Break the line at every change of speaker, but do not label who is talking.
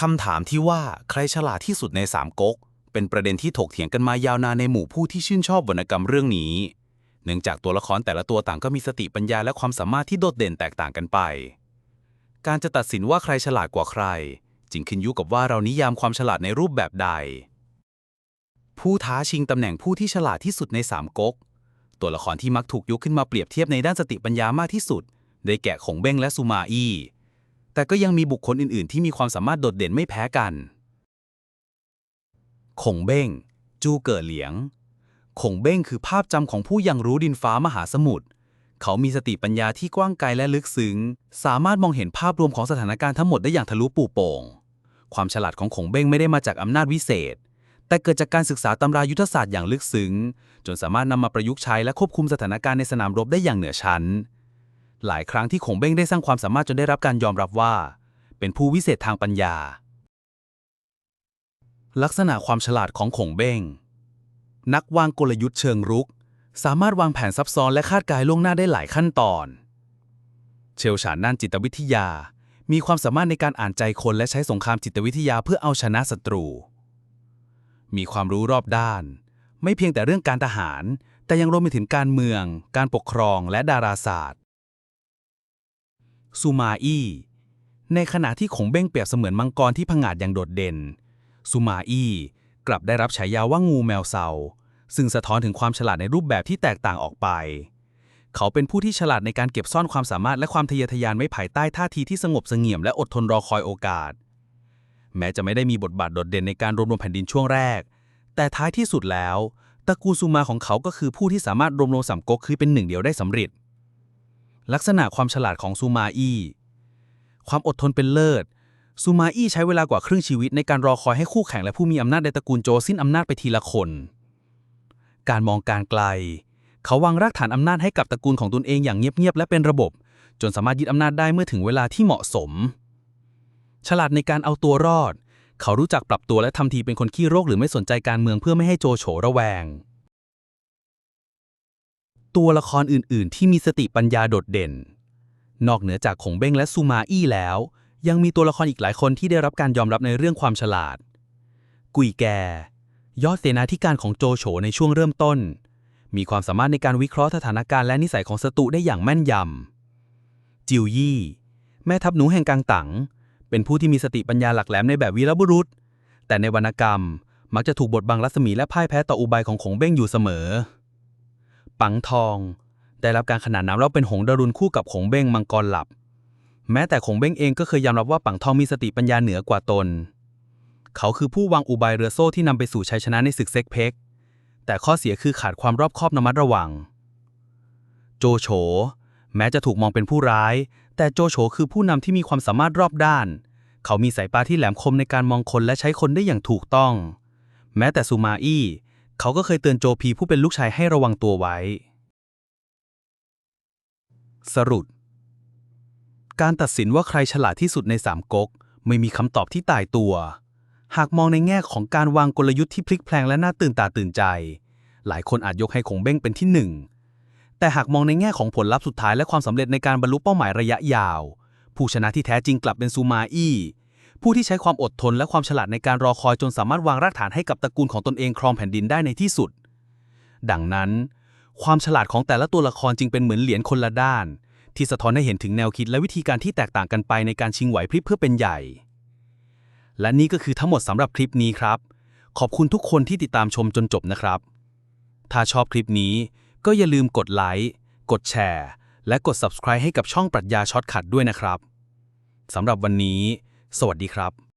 คำถามที่ว่าใครฉลาดที่สุดในสามก๊ก เป็นประเด็นที่ถกเถียงกันมายาวนานในหมู่ผู้ที่ชื่นชอบวรรณกรรมเรื่องนี้ เนื่องจากตัวละครแต่ละตัวต่างก็มีสติปัญญาและความสามารถที่โดดเด่นแตกต่างกันไป การจะตัดสินว่าใครฉลาดกว่าใคร จึงขึ้นอยู่กับว่าเรานิยามความฉลาดในรูปแบบใด ผู้ท้าชิงตำแหน่งผู้ที่ฉลาดที่สุดในสามก๊ก ตัวละครที่มักถูกยกขึ้นมาเปรียบเทียบในด้านสติปัญญามากที่สุด ได้แก่ขงเบ้งและซูมาอี้ แต่ก็ยังมีบุคคลอื่น ๆ ที่มีความสามารถโดดเด่นไม่แพ้กันขงเบ้ง จูเก๋อเหลียงขงเบ้งคือภาพจำของผู้ยังรู้ดินฟ้ามหาสมุทร เขามีสติปัญญาที่กว้างไกลและลึกซึ้ง สามารถมองเห็นภาพรวมของสถานการณ์ทั้งหมดได้อย่างทะลุปูโป่ง ความฉลาดของขงเบ้งไม่ได้มาจากอำนาจวิเศษ แต่เกิดจากการศึกษาตำรายุทธศาสตร์อย่างลึกซึ้ง จนสามารถนำมาประยุกต์ใช้และควบคุมสถานการณ์ในสนามรบได้อย่างเหนือชั้น หลายครั้งที่ขงเบ้งได้สร้างความสามารถจนได้รับการยอมรับว่า เป็นผู้วิเศษทางปัญญา ลักษณะความฉลาดของขงเบ้ง นักวางกลยุทธ์เชิงรุก สามารถวางแผนซับซ้อนและคาดการณ์ล่วงหน้าได้หลายขั้นตอน เชลชาญด้านจิตวิทยา มีความสามารถในการอ่านใจคนและใช้สงครามจิตวิทยาเพื่อเอาชนะศัตรู มีความรู้รอบด้าน ไม่เพียงแต่เรื่องการทหาร แต่ยังรวมไปถึงการเมือง การปกครองและดาราศาสตร์ ซูมาอี้ในขณะที่ขงเบ้งเปรียบเสมือนมังกรที่ผงาดอย่างโดดเด่นซูมาอี้กลับได้รับฉายาว่างูแมวเซาซึ่งสะท้อนถึงความฉลาดในรูปแบบที่แตกต่างออกไป เขาเป็นผู้ที่ฉลาดในการเก็บซ่อนความสามารถและความทะเยอทะยานไว้ภายใต้ท่าทีที่สงบเสงี่ยมและอดทนรอคอยโอกาส แม้จะไม่ได้มีบทบาทโดดเด่นในการรวบรวมแผ่นดินช่วงแรก แต่ท้ายที่สุดแล้วตระกูลซูมาของเขาก็คือผู้ที่สามารถรวมรวมสามก๊กคือเป็นหนึ่งเดียวได้สำเร็จ ลักษณะความฉลาดของซูมาอี้ความอดทนเป็นเลิศ ซูมาอี้ใช้เวลากว่าครึ่งชีวิตในการรอคอยให้คู่แข่งและผู้มีอำนาจในตระกูลโจสิ้นอำนาจไปทีละคน การมองการไกล เขาวางรากฐานอำนาจให้กับตระกูลของตนเองอย่างเงียบๆและเป็นระบบ จนสามารถยึดอำนาจได้เมื่อถึงเวลาที่เหมาะสม ฉลาดในการเอาตัวรอด เขารู้จักปรับตัวและทำทีเป็นคนขี้โรคหรือไม่สนใจการเมืองเพื่อไม่ให้โจโฉระแวง ตัวละครอื่นๆ ที่มีสติปัญญาโดดเด่น นอกเหนือจากขงเบ้งและซูมาอี้แล้ว ยังมีตัวละครอีกหลายคนที่ได้รับการยอมรับในเรื่องความฉลาด กุยแก ยอดเสนาธิการของโจโฉในช่วงเริ่มต้น มีความสามารถในการวิเคราะห์สถานการณ์และนิสัยของศัตรูได้อย่างแม่นยำ จิวยี่ แม่ทัพหนูแห่งกังตังเป็นผู้ที่มีสติปัญญาหลักแหลมในแบบวีรบุรุษ แต่ในวรรณกรรมมักจะถูกบดบังรัศมีและพ่ายแพ้ต่ออุบายของขงเบ้งอยู่เสมอ ปังทอง ได้รับการขนานนามว่าเป็นหงดารุณคู่กับขงเบ้งมังกรหลับ แม้แต่ขงเบ้งเองก็เคยยอมรับว่าปังทองมีสติปัญญาเหนือกว่าตน เขาคือผู้วางอุบายเรือโซ่ที่นำไปสู่ชัยชนะในศึกเซ็กเพ็ก แต่ข้อเสียคือขาดความรอบคอบระมัดระวัง โจโฉแม้จะถูกมองเป็นผู้ร้าย แต่โจโฉคือผู้นำที่มีความสามารถรอบด้าน เขามีสายตาที่แหลมคมในการมองคนและใช้คนได้อย่างถูกต้อง แม้แต่ซูมาอี้ เขาก็เคยเตือนโจพีผู้เป็นลูกชายให้ระวังตัวไว้ สรุป การตัดสินว่าใครฉลาดที่สุดในสามก๊กไม่มีคำตอบที่ตายตัว หากมองในแง่ของการวางกลยุทธ์ที่พลิกแพลงและน่าตื่นตาตื่นใจ หลายคนอาจยกให้คงเบ้งเป็นที่หนึ่ง แต่หากมองในแง่ของผลลัพธ์สุดท้ายและความสำเร็จในการบรรลุเป้าหมายระยะยาว ผู้ชนะที่แท้จริงกลับเป็นซูมาอี้ ผู้ที่ใช้ความอดทนและความฉลาดในการรอคอยจนสามารถวางรากฐานให้กับตระกูลของตนเองครองแผ่นดินได้ในที่สุด ดังนั้น ความฉลาดของแต่ละตัวละครจึงเป็นเหมือนเหรียญคนละด้าน ที่สะท้อนให้เห็นถึงแนวคิดและวิธีการที่แตกต่างกันไปในการชิงไหวพริบเพื่อเป็นใหญ่ และนี่ก็คือทั้งหมดสำหรับคลิปนี้ครับ ขอบคุณทุกคนที่ติดตามชมจนจบนะครับ ถ้าชอบคลิปนี้ ก็อย่าลืมกดไลค์กดแชร์ และกด subscribe ให้กับช่องปรัชญาช็อตคัดด้วยนะครับสำหรับวันนี้ สวัสดีครับ